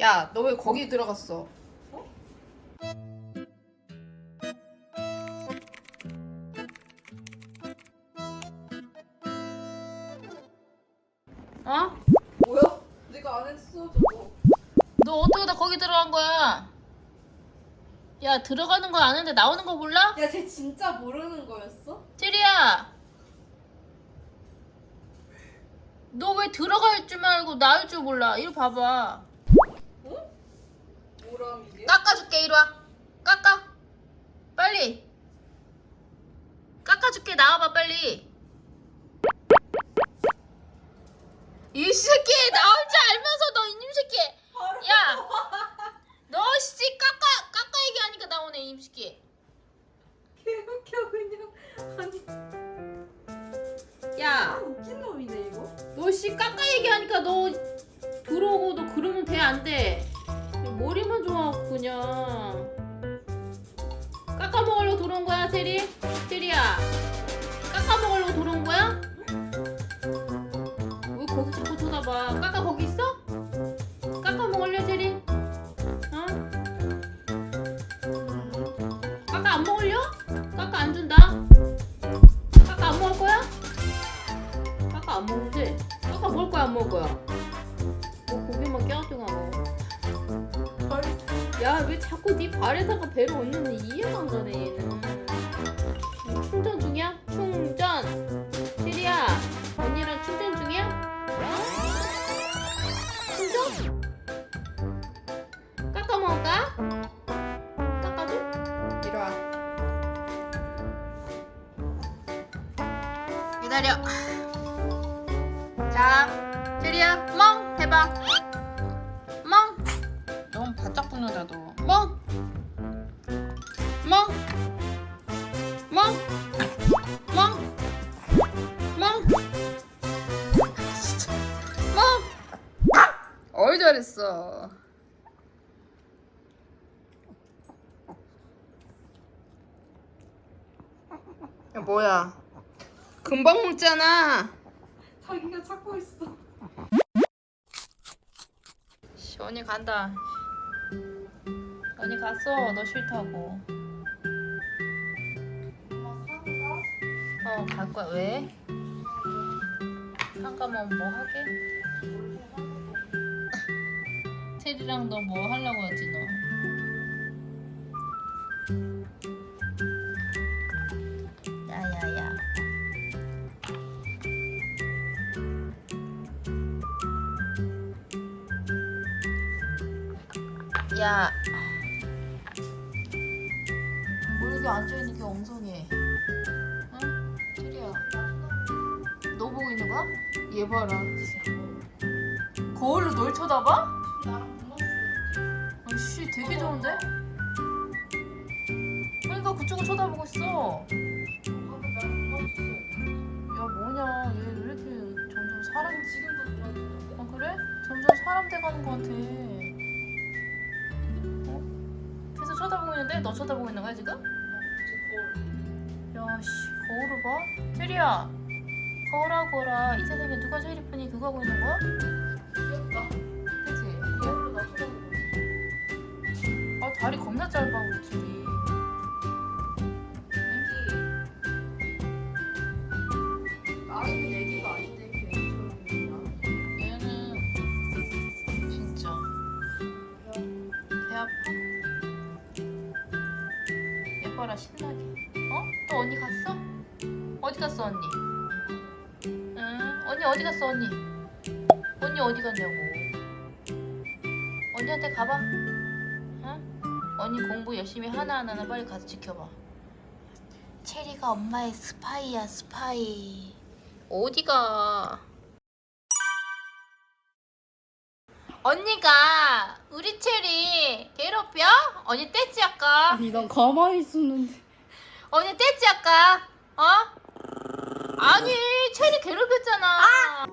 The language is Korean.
야, 너 왜 거기 들어갔어? 어? 뭐야? 내가 안 했어 저거. 너 어떻게 다 거기 들어간 거야? 야 들어가는 거 아는데 나오는 거 몰라? 야, 쟤 진짜 모르는 거였어? 테리야 너 왜 들어갈 줄 말고 나올 줄 몰라 이리 봐봐 뭐람 이게? 깎아줄게 이리 와 깎아 빨리 깎아줄게 나와봐 빨리 이 새끼 나올 줄 알면서 너 이님 새끼 야! 너 씨 깎아 깎아 얘기하니까 나오네 이님 새끼 개웃겨 그냥. 아니, 야! 웃긴 놈이네 이거. 너 씨 깎아 얘기하니까 너 들어오고 너 그러면 돼 안 돼? 머리만 좋아하고 그냥 깎아 먹으려고 들어온 거야 테리? 테리야 깎아 먹으려고 들어온 거야? 왜 거기 자꾸 쳐다봐 깎아 거기 있어? 깎아 먹을래 테리? 어? 깎아 안 먹을려? 깎아 안 준다 깎아 안 먹을 거야? 깎아 안 먹는데 깎아 먹을 거야 안 먹을 거야? 야 왜 자꾸 네 발에다가 배로 얹는지 이해가 안 가네 얘는 충전 중이야? 충전 시리야 언니랑 충전 중이야? 충전? 깎아 먹을까? 깎아줘? 이리 와. 기다려 자 시리야 멍멍 너. 멍! 멍! 멍! 멍! 멍! 진짜. 멍! 어이 잘했어. 야 뭐야? 금방 먹잖아. 자기가 찾고 있어. 씨, 언니 간다. 언니 갔어. 너 싫다고. 어, 갈 거야. 왜? 상가면 뭐 하게? 테리랑 너 뭐 하려고 하지 너? 야야야. 야. 여기 앉아있는 게 엉성해. 응? 테리야. 너 보고 있는 거야? 얘 봐라. 거울로 널 쳐다봐? 아씨 되게 좋은데? 그러니까 그쪽을 쳐다보고 있어. 야 뭐냐 얘 왜 이렇게 점점 사람 지금도 도와주는데? 아 그래? 점점 사람 돼가는 것 같아. 어? 계속 쳐다보고 있는데 너 쳐다보고 있는 거야 지금? 야씨 거울을 봐? 테리야 거울하고 라이 세상에 누가 제일 이쁘니 그거 하고 있는 거야? 귀엽다. 그치? 거울로 나 쳐다보고. 아 다리 겁나 짧아 우리 둘이 나이는 애기가 아닌데 괜찮은 얘는 진짜 배 아파? 예뻐라 신나게 어? 또 언니 갔어? 어디 갔어 언니? 응 언니 어디 갔어 언니? 언니 어디 갔냐고 언니한테 가봐 응? 언니 공부 열심히 하나 하나 빨리 가서 지켜봐 체리가 엄마의 스파이야 스파이 어디가 언니가 우리 체리 괴롭혀? 언니 떼지 아까 아니 난 가만히 있었는데. 언니 떼지 아까 어? 아니 체리 괴롭혔잖아 아!